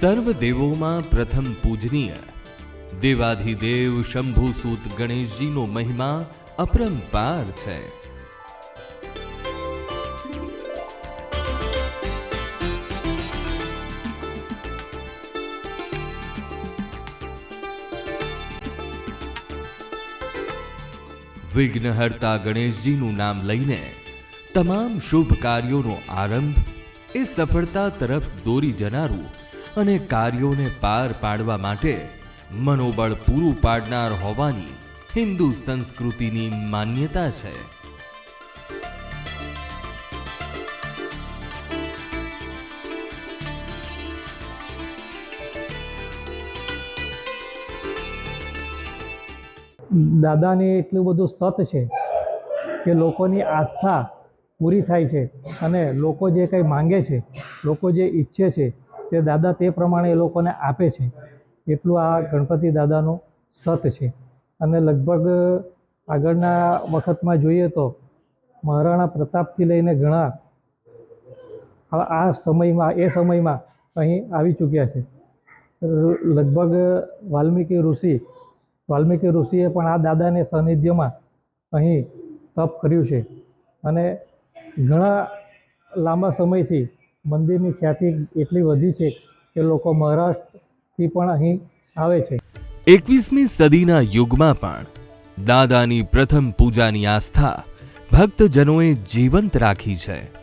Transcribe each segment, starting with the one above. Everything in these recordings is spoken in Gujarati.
સર્વ દેવોમાં પ્રથમ પૂજનીય. દેવાધિદેવ શંભુસૂત ગણેશજીનો મહિમા અપરંપાર છે. વિઘ્નહર્તા ગણેશજીનું નામ લઈને તમામ શુભ કાર્યોનો આરંભ એ સફળતા તરફ દોરી જનારું અને કાર્યોને પાર પાડવા માટે મનોબળ પૂરું પાડનાર હોવાની હિન્દુ સંસ્કૃતિની માન્યતા છે. દાદાને એટલું બધું સત છે કે લોકોની આસ્થા પૂરી થાય છે અને લોકો જે કંઈ માંગે છે, લોકો જે ઈચ્છે છે તે દાદા તે પ્રમાણે એ લોકોને આપે છે, એટલું આ ગણપતિ દાદાનું સત છે. અને લગભગ આગળના વખતમાં જોઈએ તો મહારાણા પ્રતાપથી લઈને ઘણા આ સમયમાં, એ સમયમાં અહીં આવી ચૂક્યા છે. લગભગ વાલ્મીકી ઋષિ, વાલ્મીકી ઋષિએ પણ આ દાદાને સાનિધ્યમાં અહીં તપ કર્યું છે. અને ઘણા લાંબા સમયથી મંદિરની ખ્યાતિ એટલી વધી છે કે લોકો મહારાષ્ટ્રથી પણ અહીં આવે છે. એકવીસમી સદીના યુગમાં પણ દાદાની પ્રથમ પૂજાની આસ્થા ભક્તજનોએ જીવંત રાખી છે.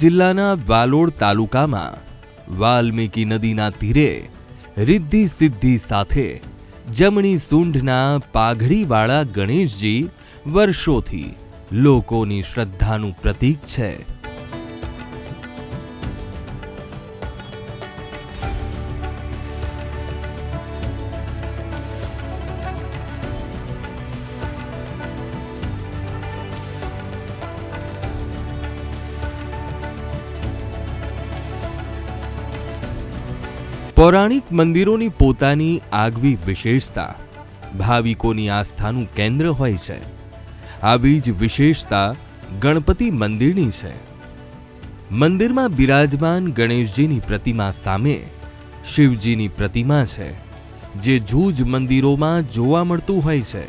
જિલ્લાના વાલોડ તાલુકામાં વાલ્મીકી નદીના તીરે રિદ્ધિ સિદ્ધિ સાથે જમણી સૂંઢના પાઘડીવાળા ગણેશજી વર્ષોથી લોકોની શ્રદ્ધાનું પ્રતીક છે. પૌરાણિક મંદિરોની પોતાની આગવી વિશેષતા. ભાવિકોની આસ્થાનું કેન્દ્ર હોય છે. આવી જ વિશેષતા ગણપતિ મંદિરની છે. મંદિરમાં બિરાજમાન ગણેશજીની પ્રતિમા સામે શિવજીની પ્રતિમા છે, જે જૂજ મંદિરોમાં જોવા મળતું હોય છે.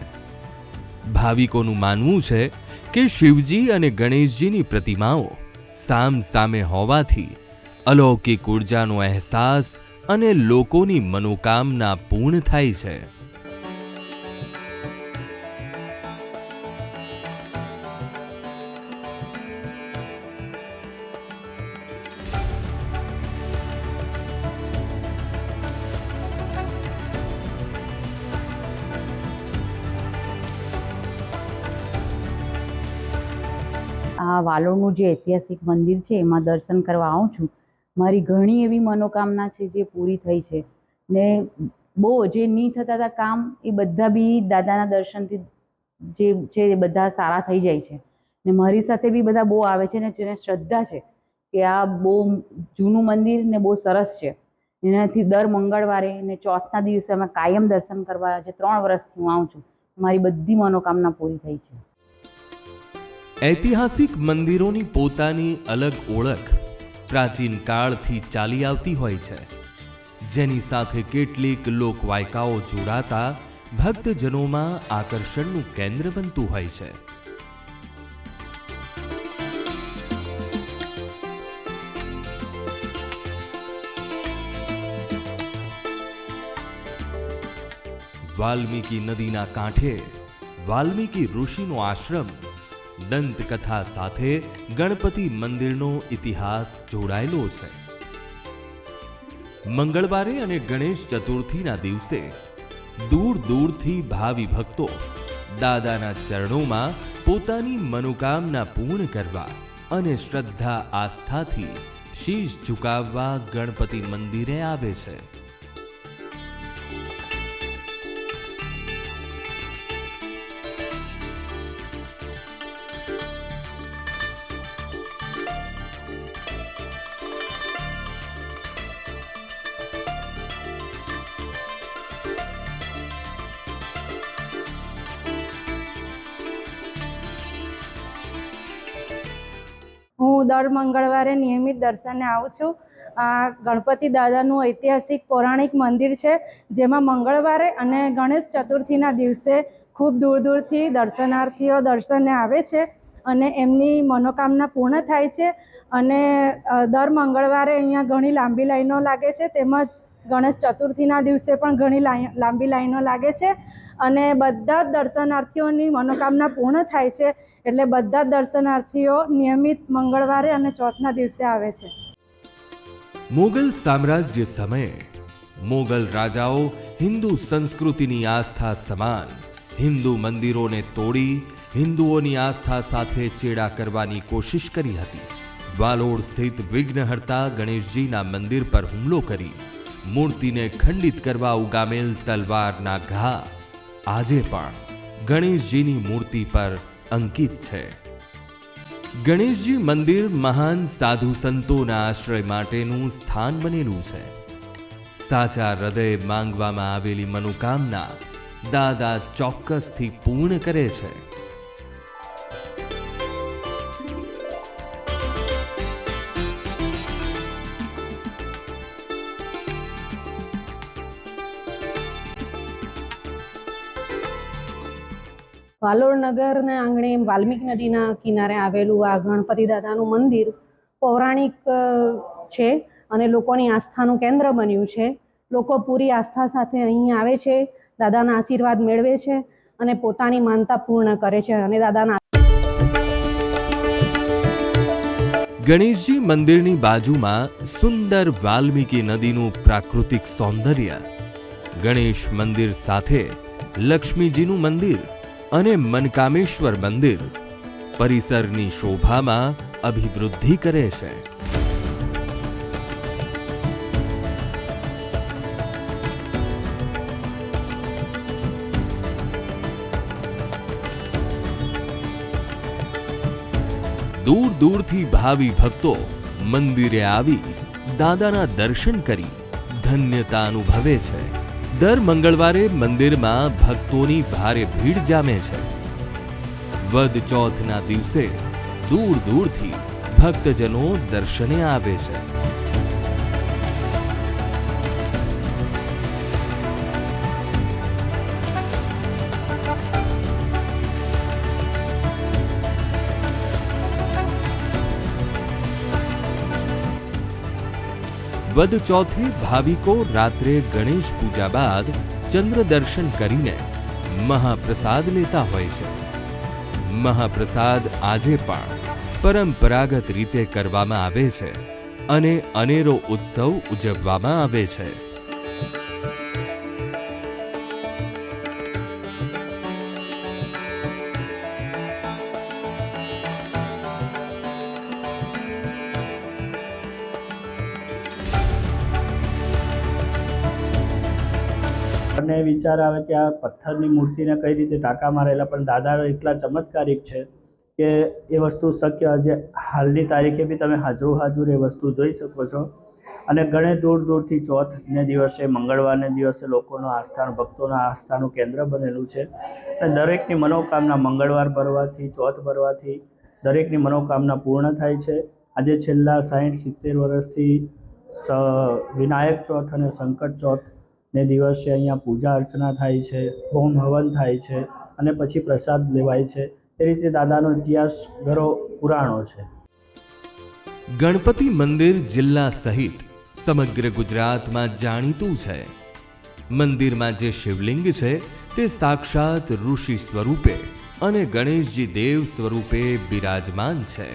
ભાવિકોનું માનવું છે કે શિવજી અને ગણેશજીની પ્રતિમાઓ સામ સામે હોવાથી અલૌકિક ઉર્જાનો અહેસાસ અને લોકોની મનોકામના પૂર્ણ થાય છે. આ વાલોડનું જે ઐતિહાસિક મંદિર છે, એમાં દર્શન કરવા આવું છું. મારી ઘણી એવી મનોકામના છે જે પૂરી થઈ છે. ને બહુ જે નહીં થતા હતા કામ, એ બધા બી દાદાના દર્શનથી જે છે એ બધા સારા થઈ જાય છે. ને મારી સાથે બી બધા બહુ આવે છે ને જેને શ્રદ્ધા છે કે આ બહુ જૂનું મંદિર ને બહુ સરસ છે. એનાથી દર મંગળવારે ને ચોથના દિવસે અમે કાયમ દર્શન કરવા જે ત્રણ વર્ષથી હું આવું છું. મારી બધી મનોકામના પૂરી થઈ છે. ઐતિહાસિક મંદિરોની પોતાની અલગ ઓળખ પ્રાચીન કાળથી ચાલી આવતી હોય છે. જેની સાથે કેટલીક લોકવાયકાઓ જોડાતા ભક્તજનોમાં આકર્ષણનું કેન્દ્ર બનતું હોય છે. વાલ્મીકી નદીના કાંઠે વાલ્મીકી ઋષિનો આશ્રમ દંતકથા સાથે ગણપતિ મંદિરનો ઇતિહાસ જોડાયેલો છે. મંગળવારે અને ગણેશ ચતુર્થીના દિવસે દૂર દૂરથી ભાવિ ભક્તો દાદાના ચરણોમાં પોતાની મનોકામના પૂર્ણ કરવા અને શ્રદ્ધા આસ્થાથી શીશ ઝુકાવવા ગણપતિ મંદિરે આવે છે. દર મંગળવારે નિયમિત દર્શને આવું છું. આ ગણપતિ દાદાનું ઐતિહાસિક પૌરાણિક મંદિર છે, જેમાં મંગળવારે અને ગણેશ ચતુર્થીના દિવસે ખૂબ દૂર દૂરથી દર્શનાર્થીઓ દર્શને આવે છે અને એમની મનોકામના પૂર્ણ થાય છે. અને દર મંગળવારે અહીંયા ઘણી લાંબી લાઈનો લાગે છે, તેમજ ગણેશ ચતુર્થીના દિવસે પણ ઘણી લાઈ- લાંબી લાઈનો લાગે છે અને બધા જ દર્શનાર્થીઓની મનોકામના પૂર્ણ થાય છે એટલે બધા જ દર્શનાર્થીઓ નિયમિત મંગળવારે અને ચોથના દિવસે આવે છે. મુગલ સામ્રાજ્ય સમયે મુગલ રાજાઓ હિન્દુ સંસ્કૃતિની આસ્થા સમાન, હિન્દુ મંદિરોને તોડી હિન્દુઓની આસ્થા સાથે ચેડા કરવાની કોશિશ કરી હતી. વાલોડ સ્થિત વિઘ્નહર્તા ગણેશજીના મંદિર પર હુમલો કરી મૂર્તિને ખંડિત કરવા ઉગામેલ તલવારના ઘા. આજે પણ ગણેશજીની મૂર્તિ પર અંકિત છે. ગણેશજી મંદિર મહાન સાધુ સંતોના આશ્રય માટેનું સ્થાન બનેલું છે. સાચા હૃદય માંગવામાં આવેલી મનોકામના દાદા ચોક્કસથી પૂર્ણ કરે છે. વાલોડ નગરના આંગણે વાલ્મીક નદીના કિનારે આવેલું આ ગણપતિ દાદાનું મંદિર પૌરાણિક છે અને લોકોની આસ્થાનું કેન્દ્ર બન્યું છે. લોકો પૂરી આસ્થા સાથે અહીં આવે છે, દાદાના આશીર્વાદ મેળવે છે અને પોતાની માનતા પૂર્ણ કરે છે અને દાદાના ગણેશજી મંદિરની બાજુમાં સુંદર વાલ્મીકી નદીનું પ્રાકૃતિક સૌંદર્ય. ગણેશ મંદિર સાથે લક્ષ્મીજીનું મંદિર અને મનકામેશ્વર મંદિર પરિસરની શોભામાં અભિવૃદ્ધિ કરે છે. દૂર દૂરથી ભાવિ ભક્તો મંદિરે આવી દાદાના દર્શન કરી ધન્યતા અનુભવે છે. દર મંગળવારે મંદિરમાં ભક્તોની ભારે ભીડ જામે છે. વદ ચોથના દિવસે દૂર દૂરથી ભક્તજનો દર્શને આવે છે. વદ ચોથે ભાવિકો રાત્રે ગણેશ પૂજા બાદ ચંદ્ર દર્શન કરીને મહાપ્રસાદ લેતા હોય છે. મહાપ્રસાદ આજે પણ પરંપરાગત રીતે કરવામાં આવે છે અને અનેરો ઉત્સવ ઉજવવામાં આવે છે. અને વિચાર આવે કે આ પથ્થરની મૂર્તિને કઈ રીતે ટાંકા મારેલા, પણ દાદા એટલા ચમત્કારિક છે કે એ વસ્તુ શક્ય આજે હાલની તારીખે બી તમે હાજરો હાજર એ વસ્તુ જોઈ શકો છો. અને ઘણે દૂર દૂરથી ચોથને દિવસે, મંગળવારને દિવસે લોકોનો આસ્થાનું, ભક્તોના આસ્થાનું કેન્દ્ર બનેલું છે. અને દરેકની મનોકામના મંગળવાર ભરવાથી, ચોથ ભરવાથી દરેકની મનોકામના પૂર્ણ થાય છે. આજે છેલ્લા સાઠ સિત્તેર વર્ષથી વિનાયક ચોથ અને સંકટ ચોથ ને દિવસે અહીંયા પૂજા અર્ચના થાય છે, હોમ હવન થાય છે અને પછી પ્રસાદ લેવાય છે. એ રીતે દાદાનો ઇતિહાસ ઘણો પુરાણો છે. ગણપતિ મંદિર જિલ્લા સહિત સમગ્ર ગુજરાતમાં જાણીતું છે. મંદિરમાં જે શિવલિંગ છે તે સાક્ષાત ઋષિ સ્વરૂપે અને ગણેશજી દેવ સ્વરૂપે બિરાજમાન છે.